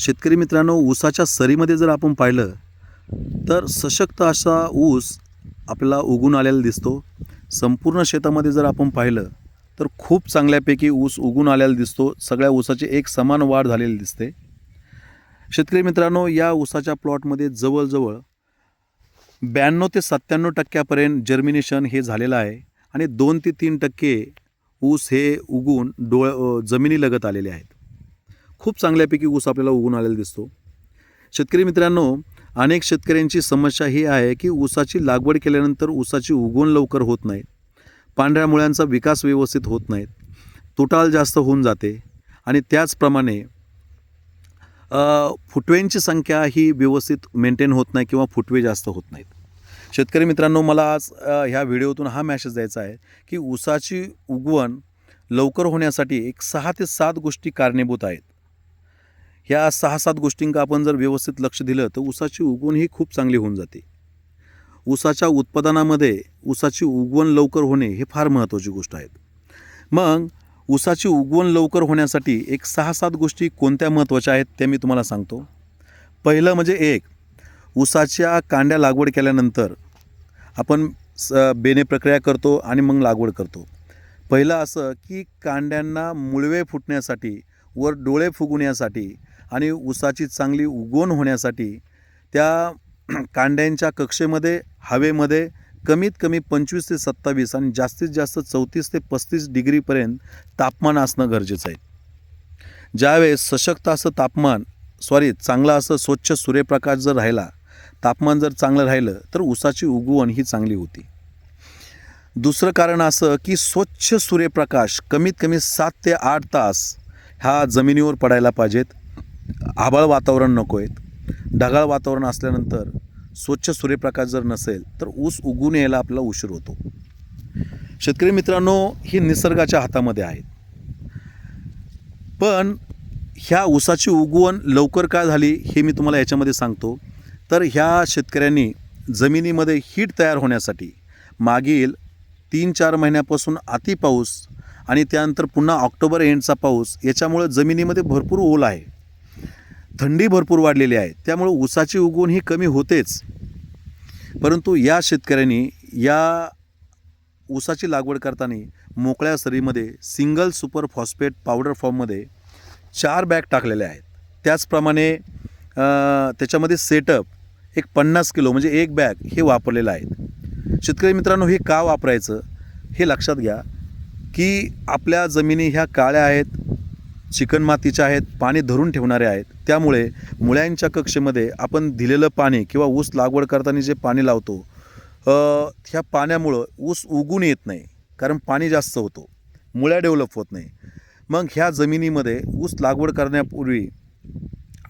शेतकरी मित्रांनो ऊसाच्या सरीमध्ये जर आपण पाहिलं तर सशक्त असा ऊस आपल्याला उगून आलेला दिसतो. संपूर्ण शेतामध्ये जर आपण पाहिलं तर खूप चांगल्यापैकी ऊस उगून आलेला दिसतो. सगळ्या ऊसाची एक समान वाढ झालेली दिसते. शेतकरी मित्रांनो या ऊसाच्या प्लॉटमध्ये जवळजवळ ब्याण्णव ते सत्त्याण्णव टक्क्यापर्यंत जर्मिनेशन हे झालेलं आहे आणि दोन ते तीन टक्के ऊस हे उगून डोळ जमिनीलगत आलेले आहेत. खूप चांगल्यापैकी ऊस आपल्याला उगून आलेला दिसतो. शेतकरी मित्रांनो अनेक शेतकऱ्यांची समस्या ही आहे की ऊसाची लागवड केल्यानंतर ऊसाची उगवण लवकर होत नाही. पांढऱ्या मुळ्यांचा विकास व्यवस्थित होत नाहीत तुटाल जास्त होऊन जाते. आणि त्याचप्रमाणे फुटव्यांची संख्या ही व्यवस्थित मेंटेन होत नाही किंवा फुटवे जास्त होत नाहीत. शेतकरी मित्रांनो मला आज ह्या व्हिडिओतून हा मॅसेज द्यायचा आहे की ऊसाची उगवण लवकर होण्यासाठी एक सहा ते सात गोष्टी कारणीभूत आहेत. ह्या सहा सात गोष्टींका आपण जर व्यवस्थित लक्ष दिलं तर ऊसाची उगवण ही खूप चांगली होऊन जाते. ऊसाच्या उत्पादनामध्ये ऊसाची उगवण लवकर होणे हे फार महत्त्वाची गोष्ट आहेत मग ऊसाची उगवण लवकर होण्यासाठी एक सहा सात गोष्टी कोणत्या महत्त्वाच्या आहेत त्या मी तुम्हाला सांगतो. पहिलं म्हणजे एक ऊसाच्या कांड्या लागवड केल्यानंतर आपण स बेने प्रक्रिया करतो आणि मग लागवड करतो. पहिलं असं की कांड्यांना मुळवे फुटण्यासाठी वर डोळे फुगवण्यासाठी आणि ऊसाची चांगली उगवण होण्यासाठी त्या कांड्यांच्या कक्षेमध्ये हवेमध्ये कमीत कमी पंचवीस ते सत्तावीस आणि जास्तीत जास्त चौतीस ते पस्तीस डिग्रीपर्यंत तापमान असणं गरजेचं आहे. ज्यावेळेस सशक्त असं तापमान सॉरी चांगला असं स्वच्छ सूर्यप्रकाश जर राहिला तापमान जर चांगलं राहिलं तर ऊसाची उगवण ही चांगली होती. दुसरं कारण असं की स्वच्छ सूर्यप्रकाश कमीत कमी सात ते आठ तास ह्या जमिनीवर पडायला पाहिजेत. आभाळ वातावरण नको आहेत. ढगाळ वातावरण असल्यानंतर स्वच्छ सूर्यप्रकाश जर नसेल तर ऊस उगून यायला आपला उशीर होतो. शेतकरी मित्रांनो ही निसर्गाच्या हातामध्ये आहेत पण ह्या ऊसाची उगवण लवकर का झाली हे मी तुम्हाला याच्यामध्ये सांगतो. तर ह्या शेतकऱ्यांनी जमिनीमध्ये हीट तयार होण्यासाठी मागील तीन चार महिन्यापासून अति पाऊस आणि त्यानंतर पुन्हा ऑक्टोबर एंडचा पाऊस याच्यामुळं जमिनीमध्ये भरपूर ओल आहे. थंडी भरपूर वाढलेली आहे. त्यामुळं ऊसाची उगवण ही कमी होतेच. परंतु या शेतकऱ्यांनी या ऊसाची लागवड करताना मोकळ्या सरीमध्ये सिंगल सुपर फॉस्फेट पावडर फॉर्ममध्ये चार बॅग टाकलेल्या आहेत. त्याचप्रमाणे त्याच्यामध्ये सेटअप एक पन्नास किलो म्हणजे एक बॅग हे वापरलेलं आहे. शेतकरी मित्रांनो हे का वापरायचं हे लक्षात घ्या की आपल्या जमिनी ह्या काळ्या आहेत चिकणमातीच्या आहेत पाणी धरून ठेवणारे आहेत. त्यामुळे मुळ्यांच्या कक्षेमध्ये आपण दिलेलं पाणी किंवा ऊस लागवड करताना जे पाणी लावतो ह्या पाण्यामुळं ऊस उगून येत नाही कारण पाणी जास्त होतो. मुळ्या डेव्हलप होत नाही. मग ह्या जमिनीमध्ये ऊस लागवड करण्यापूर्वी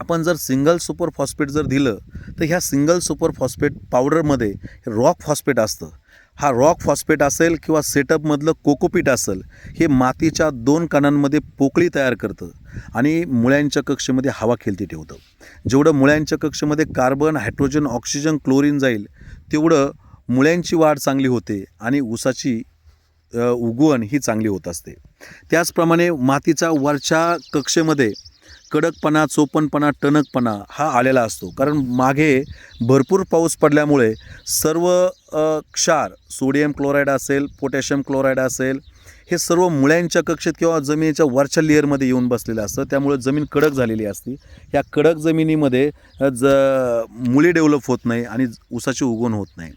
आपण जर सिंगल सुपर फॉस्फेट जर दिलं तर ह्या सिंगल सुपर फॉस्फेट पावडरमध्ये रॉक फॉस्फेट असतं. हा रॉक फॉस्फेट असेल किंवा सेटअपमधलं कोकोपीट असेल हे मातीच्या दोन कणांमध्ये पोकळी तयार करतं आणि मुळ्यांच्या कक्षेमध्ये हवा खेळती ठेवतं. जेवढं मुळ्यांच्या कक्षेमध्ये कार्बन हायड्रोजन ऑक्सिजन क्लोरीन जाईल तेवढं मुळ्यांची वाढ चांगली होते आणि ऊसाची उगवण ही चांगली होत असते. त्याचप्रमाणे मातीच्या वरच्या कक्षेमध्ये कडकपणा चोपणपणा टणकपणा हा आलेला असतो. कारण मागे भरपूर पाऊस पडल्यामुळे सर्व क्षार सोडियम क्लोराईड असेल पोटॅशियम क्लोराईड असेल हे सर्व मुळ्यांच्या कक्षेत किंवा जमिनीच्या वरच्या लेअरमध्ये येऊन बसलेलं असतं. त्यामुळे जमीन कडक झालेली असते. या कडक जमिनीमध्ये ज मुळी डेव्हलप होत नाही आणि उसाची उगवण होत नाही.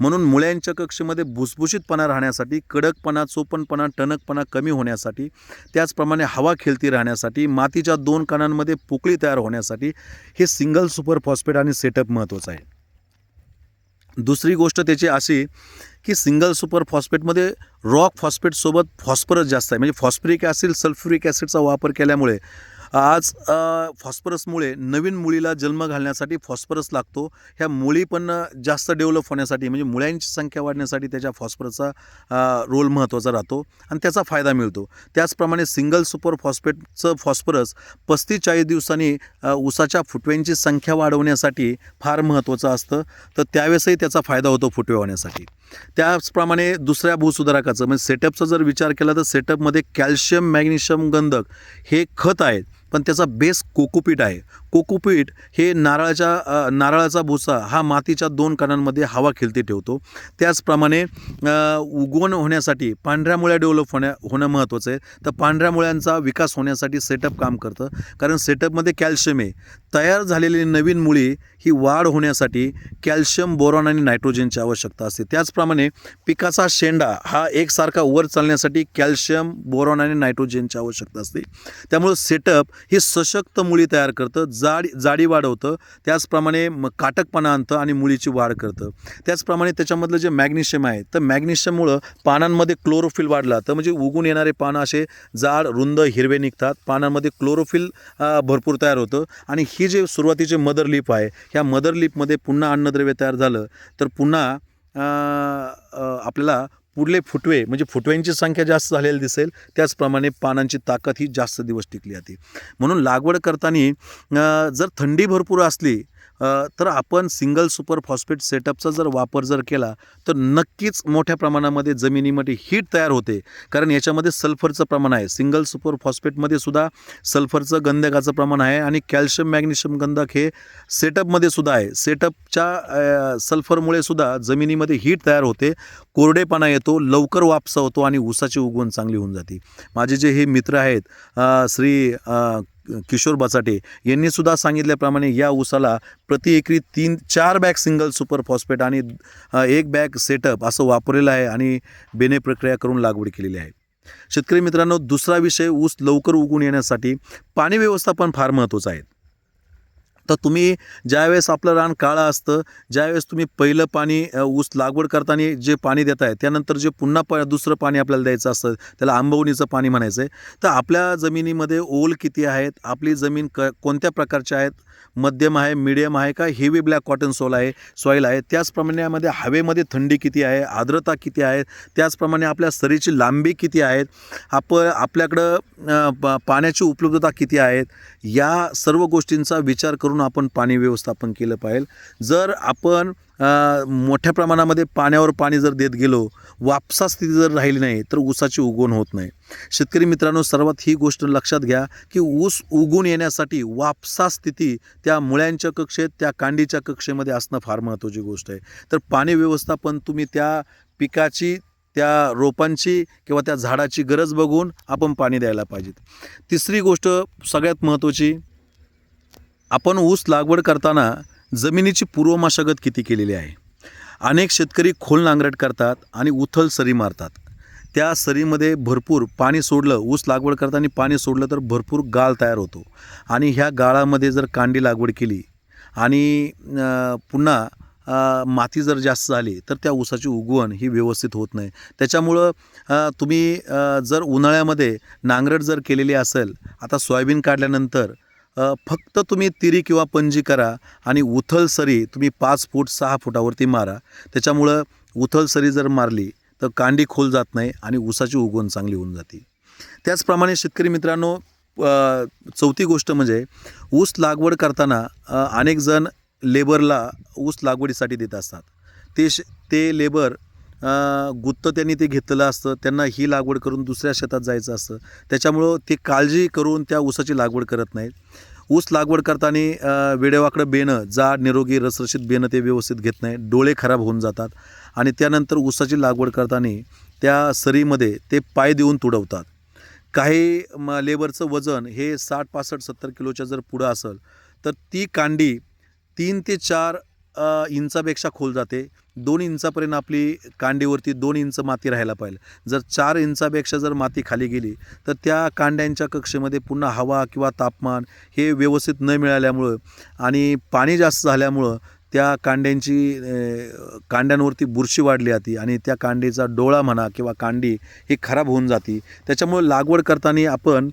म्हणून मुळ्यांच्या कक्षेमध्ये भुसभुशीतपणा राहण्यासाठी कडकपणा चोपणपणा टणकपणा कमी होण्यासाठी त्याचप्रमाणे हवा खेळती राहण्यासाठी मातीच्या दोन कणांमध्ये पोकळी तयार होण्यासाठी हे सिंगल सुपर फॉस्फेट आणि सेटअप महत्त्वाचं आहे. दुसरी गोष्ट त्याची अशी की सिंगल सुपर फॉस्फेटमध्ये रॉक फॉस्फेटसोबत फॉस्फरस जास्त आहे. म्हणजे फॉस्फरिक ॲसिड सल्फ्युरिक ॲसिडचा वापर केल्यामुळे आज फॉस्फरसमुळे नवीन मुळीला जन्म घालण्यासाठी फॉस्फरस लागतो. ह्या मुळी पण जास्त डेव्हलप होण्यासाठी म्हणजे मुळ्यांची संख्या वाढण्यासाठी त्याच्या फॉस्फरसचा रोल महत्त्वाचा राहतो आणि त्याचा फायदा मिळतो. त्याचप्रमाणे सिंगल सुपर फॉस्फेटचं फॉस्फरस पस्तीस चाळीस दिवसांनी उसाच्या ऊसाच्या फुटव्यांची संख्या वाढवण्यासाठी फार महत्त्वाचं असतं. तर त्यावेळेसही त्याचा फायदा होतो फुटवे होण्यासाठी. त्याचप्रमाणे दुसऱ्या भूसुधारकाचं म्हणजे सेटअपचा जर विचार केला तर सेटअपमध्ये कॅल्शियम मॅग्नेशियम गंधक हे खत आहेत. पण त्याचा बेस कोकोपीट आहे. कोकोपीट हे नारळाच्या नारळाचा भुसा हा मातीच्या दोन कणांमध्ये हवा खेळती ठेवतो. त्याचप्रमाणे उगवण होण्यासाठी पांढऱ्या मुळ्या डेव्हलप होण्या होणं महत्त्वाचं आहे. तर पांढऱ्या मुळ्यांचा विकास होण्यासाठी सेटअप काम करतं. कारण सेटअपमध्ये कॅल्शियम आहे. तयार झालेली नवीन मुळी ही वाढ होण्यासाठी कॅल्शियम बोरॉन आणि नायट्रोजनची आवश्यकता असते. त्याचप्रमाणे पिकाचा शेंडा हा एकसारखा वर चालण्यासाठी कॅल्शियम बोरॉन आणि नायट्रोजनची आवश्यकता असते. त्यामुळं सेटअप ही सशक्त मुळी तयार करतं जाडी जाडी वाढवतं त्याचप्रमाणे म काटकपणा आणतं आणि मुळीची वाढ करतं. त्याचप्रमाणे त्याच्यामधलं जे मॅग्नेशियम आहे तर मॅग्नेशियममुळं पानांमध्ये क्लोरोफिल वाढला तर म्हणजे उगून येणारे पानं असे जाड रुंद हिरवे निघतात. पानांमध्ये क्लोरोफिल भरपूर तयार होतं. आणि ही जे सुरुवातीचे मदर लिप आहे ह्या मदर लिपमध्ये पुन्हा अन्नद्रव्य तयार झालं तर पुन्हा आपल्याला पुढले फुटवे म्हणजे फुटव्यांची संख्या जास्त झालेली दिसेल त्याचप्रमाणे पानांची ताकद ही जास्त दिवस टिकली जाते. म्हणून लागवड करताना जर थंडी भरपूर असली तर आपण सिंगल सुपर फॉस्फेट सेटअपचा जर वापर जर केला तर नक्कीच मोठ्या प्रमाणामध्ये जमिनीमध्ये हीट तयार होते. कारण याच्यामध्ये सल्फरचं प्रमाण आहे. सिंगल सुपर फॉस्फेटमध्ये सुद्धा सल्फरचं गंधकाचं प्रमाण आहे आणि कॅल्शियम मॅग्नेशियम गंधक हे सेटअपमध्ये सुद्धा आहे. सेटअपच्या सल्फरमुळे सुद्धा जमिनीमध्ये हीट तयार होते. कोरडेपणा येतो लवकर वापसा होतो आणि ऊसाची उगवण चांगली होऊन जाते. माझे जे हे मित्र आहेत श्री किशोर बचाटे यांनी सुद्धा सांगितल्याप्रमाणे या ऊसाला प्रति एकरी तीन चार बॅग सिंगल सुपर फॉस्फेट आणि एक बॅग सेटअप असं वापरलेलं आहे आणि बेने प्रक्रिया करून लागवड केलेली आहे. शेतकरी मित्रांनो दुसरा विषय ऊस लवकर उगून येण्यासाठी पाणी व्यवस्थापन फार महत्त्वाचं आहे. तर तुम्ही ज्यावेळेस आपलं रान काळं असतं ज्यावेळेस तुम्ही पहिलं पाणी ऊस लागवड करताना जे पाणी देत आहे त्यानंतर जे पुन्हा प दुसरं पाणी आपल्याला द्यायचं असतं त्याला आंबवणीचं पाणी म्हणायचं आहे तर आपल्या जमिनीमध्ये ओल किती आहेत आपली जमीन क कोणत्या प्रकारची आहेत? मध्यम आहे मिडियम आहे का? हेवी ब्लॅक कॉटन सोल आहे सॉईल आहे. त्याचप्रमाणे यामध्ये हवेमध्ये थंडी किती आहे आर्द्रता किती आहे त्याचप्रमाणे आपल्या सरीची लांबी किती आहेत आप आपल्याकडं प पाण्याची उपलब्धता किती आहेत या सर्व गोष्टींचा विचार करून आपण पाणी व्यवस्थापन केलं पाहिजे. जर आपण मोठ्या प्रमाणामध्ये पाण्यावर पाणी जर देत गेलो वापसा स्थिती जर राहिली नाही तर ऊसाची उगवण होत नाही. शेतकरी मित्रांनो सर्वात ही गोष्ट लक्षात घ्या की ऊस उगून येण्यासाठी वापसा स्थिती त्या मुळ्यांच्या कक्षेत त्या कांडीच्या कक्षेमध्ये असणं फार महत्त्वाची गोष्ट आहे. तर पाणी व्यवस्थापन तुम्ही त्या पिकाची त्या रोपांची किंवा त्या झाडाची गरज बघून आपण पाणी द्यायला पाहिजेत. तिसरी गोष्ट सगळ्यात महत्त्वाची आपण ऊस लागवड करताना जमिनीची पूर्वमशागत किती केलेली आहे? अनेक शेतकरी खोल नांगरट करतात आणि उथल सरी मारतात. त्या सरीमध्ये भरपूर पाणी सोडलं ऊस लागवड करताना पाणी सोडलं तर भरपूर गाळ तयार होतो. आणि ह्या गाळामध्ये जर कांडी लागवड केली आणि पुन्हा माती जर जास्त झाली तर त्या ऊसाची उगवण ही व्यवस्थित होत नाही. त्याच्यामुळं तुम्ही जर उन्हाळ्यामध्ये नांगरट जर केलेली असेल आता सोयाबीन काढल्यानंतर फक्त तुम्ही तिरी किंवा पंजी करा आणि उथल सरी तुम्ही पाच फूट सहा फुटावरती मारा. त्याच्यामुळं उथल सरी जर मारली तर कांडी खोल जात नाही आणि ऊसाची उगवण चांगली होऊन जाते. त्याचप्रमाणे शेतकरी मित्रांनो चौथी गोष्ट म्हणजे ऊस लागवड करताना अनेक जण लेबरला ऊस लागवडीसाठी देत असतात. ते श ते लेबर गुत्त त्यांनी ते घेतलेलं असतं त्यांना ही लागवड करून दुसऱ्या शेतात जायचं असतं. त्याच्यामुळं ते काळजी करून त्या ऊसाची लागवड करत नाहीत. ऊस लागवड करताना वेडेवाकडं बेणं जाड निरोगी रसरशीत बेणं ते व्यवस्थित घेत नाही डोळे खराब होऊन जातात आणि त्यानंतर ऊसाची लागवड करताना त्या सरीमध्ये ते पाय देऊन तुडवतात. काही म लेबरचं वजन हे साठ पासष्ट सत्तर किलोच्या जर पुढं असेल तर ती कांडी तीन ते चार इंचापेक्षा खोल जाते. दोन इंचापर्यंत आपली कांडीवरती दोन इंच माती राहायला पाहिजे जर चार इंचापेक्षा जर माती खाली गेली तर त्या कांड्यांच्या कक्षेमध्ये पुन्हा हवा किंवा तापमान हे व्यवस्थित न मिळाल्यामुळं आणि पाणी जास्त झाल्यामुळं त्या कांड्यांची कांड्यांवरती बुरशी वाढली जाते आणि त्या कांडीचा डोळा म्हणा किंवा कांडी ही खराब होऊन जाते. त्याच्यामुळं लागवड करताना आपण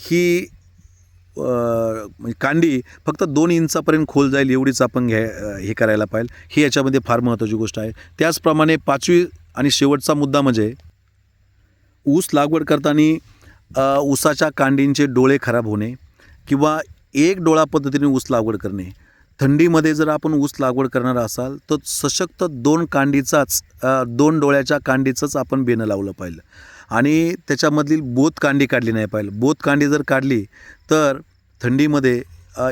ही म्हणजे कांडी फक्त दोन इंचापर्यंत खोल जाईल एवढीच आपण घ्या हे करायला पाहिजे. ही याच्यामध्ये फार महत्त्वाची गोष्ट आहे. त्याचप्रमाणे पाचवी आणि शेवटचा मुद्दा म्हणजे ऊस लागवड करताना ऊसाच्या कांडींचे डोळे खराब होणे किंवा एक डोळा पद्धतीने ऊस लागवड करणे. थंडीमध्ये जर आपण ऊस लागवड करणार असाल तर सशक्त दोन कांडीचाच दोन डोळ्याच्या कांडीचंच आपण बेणं लावलं पाहिजे. आणि त्याच्यामधील बोत कांडी काढली नाही पाहिजे बोत कांडी जर काढली तर थंडीमध्ये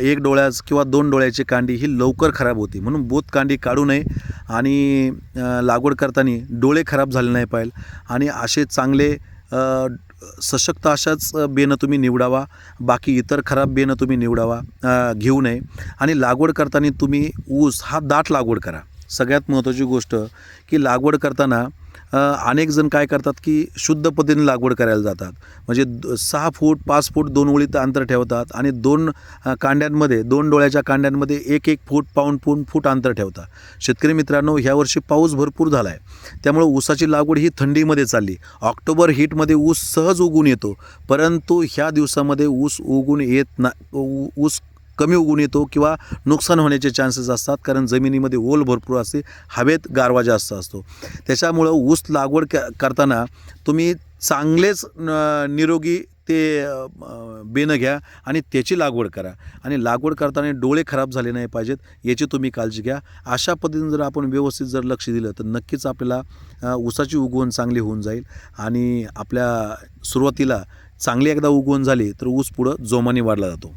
एक डोळ्याच किंवा दोन डोळ्याची कांडी ही लवकर खराब होती. म्हणून बोत कांडी काढू नये आणि लागवड करताना डोळे खराब झाले नाही पाहिजे आणि असे चांगले सशक्त अशाच बेनं तुम्ही निवडावा. बाकी इतर खराब बेनं तुम्ही निवडावा घेऊ नये. आणि लागवड करताना तुम्ही ऊस हा दाट लागवड करा. सगळ्यात महत्त्वाची गोष्ट की लागवड करताना अनेक जण काय करतात की शुद्ध पद्धतीने लागवड करायला जातात. म्हणजे द- सहा फूट पाच फूट दोन ओळीत अंतर ठेवतात आणि दोन कांड्यांमध्ये दोन डोळ्याच्या कांड्यांमध्ये एक एक फूट पाऊण फूट फूट अंतर ठेवतात. शेतकरी मित्रांनो ह्यावर्षी पाऊस भरपूर झाला आहे त्यामुळे ऊसाची लागवड ही थंडीमध्ये चालली. ऑक्टोबर हीटमध्ये ऊस सहज उगून येतो. परंतु ह्या दिवसामध्ये ऊस उगून येत ना ऊस कमी उगून येतो किंवा नुकसान होण्याचे चान्सेस असतात कारण जमिनीमध्ये ओल भरपूर असते हवेत गारवा जास्त असतो. त्याच्यामुळं ऊस लागवड क करताना तुम्ही चांगलेच निरोगी ते बेनं घ्या आणि त्याची लागवड करा. आणि लागवड करताना डोळे खराब झाले नाही पाहिजेत याची तुम्ही काळजी घ्या. अशा पद्धतीने जर आपण व्यवस्थित जर लक्ष दिलं तर नक्कीच आपल्याला ऊसाची उगवण चांगली होऊन जाईल आणि आपल्या सुरुवातीला चांगली एकदा उगवण झाली तर ऊस पुढं जोमाने वाढला जातो.